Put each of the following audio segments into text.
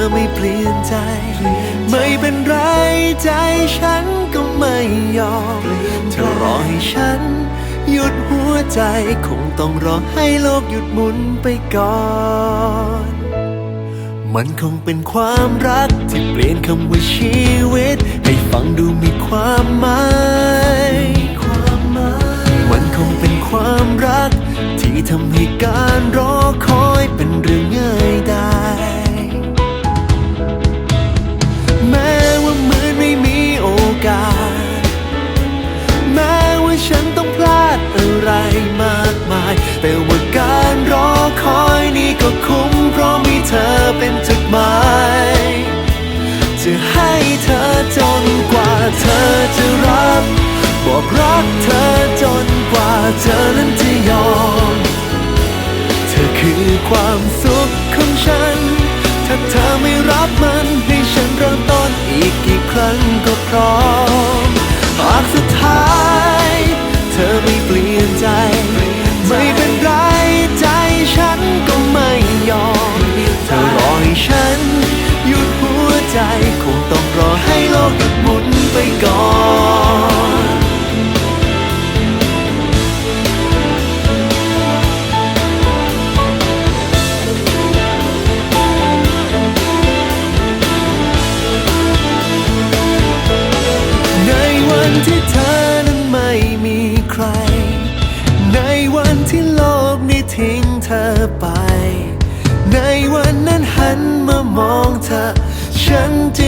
อไม่เปลี่ยนใจ ไม่เป็นไรใจฉันก็ไม่ยอม เธอรอให้ฉัน หยุดหัวใจ คงต้องรอให้โลกหยุดหมุนไปก่อน มันคงเป็นความรักที่เปลี่ยนคำว่าชีวิต ให้ฟังดูมีความหมาย ฉันต้องพลาดอะไรมากมาย แต่ว่าการรอคอยนี่ก็คุ้ม เพราะมีเธอเป็นจุดหมาย จะให้เธอจนกว่าเธอจะรับ บอกรักเธอจนกว่าเธอนั้นจะยอม เธอคือความสุขของฉัน ถ้าเธอไม่รับมันให้ฉันเริ่มต้นอีกกี่ครั้งก็พร้อม กหยุดหมุนไปก่อนในวันที่เธอนั้นไม่มีใคร ในวันที่โลกนี้ทิ้งเธอไป ในวันนั้นหันมามองเธอ ฉันจะ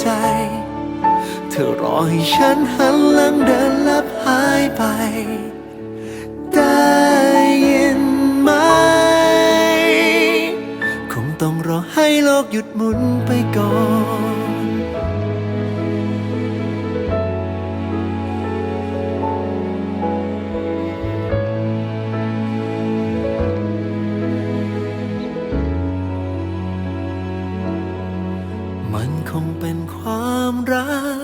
ใจ เธอรอให้ฉันหันหลังเดินลับหายไป ได้ยินไหม คงต้องรอให้โลกหยุดหมุนไปก่อนมัน คงเป็นความรัก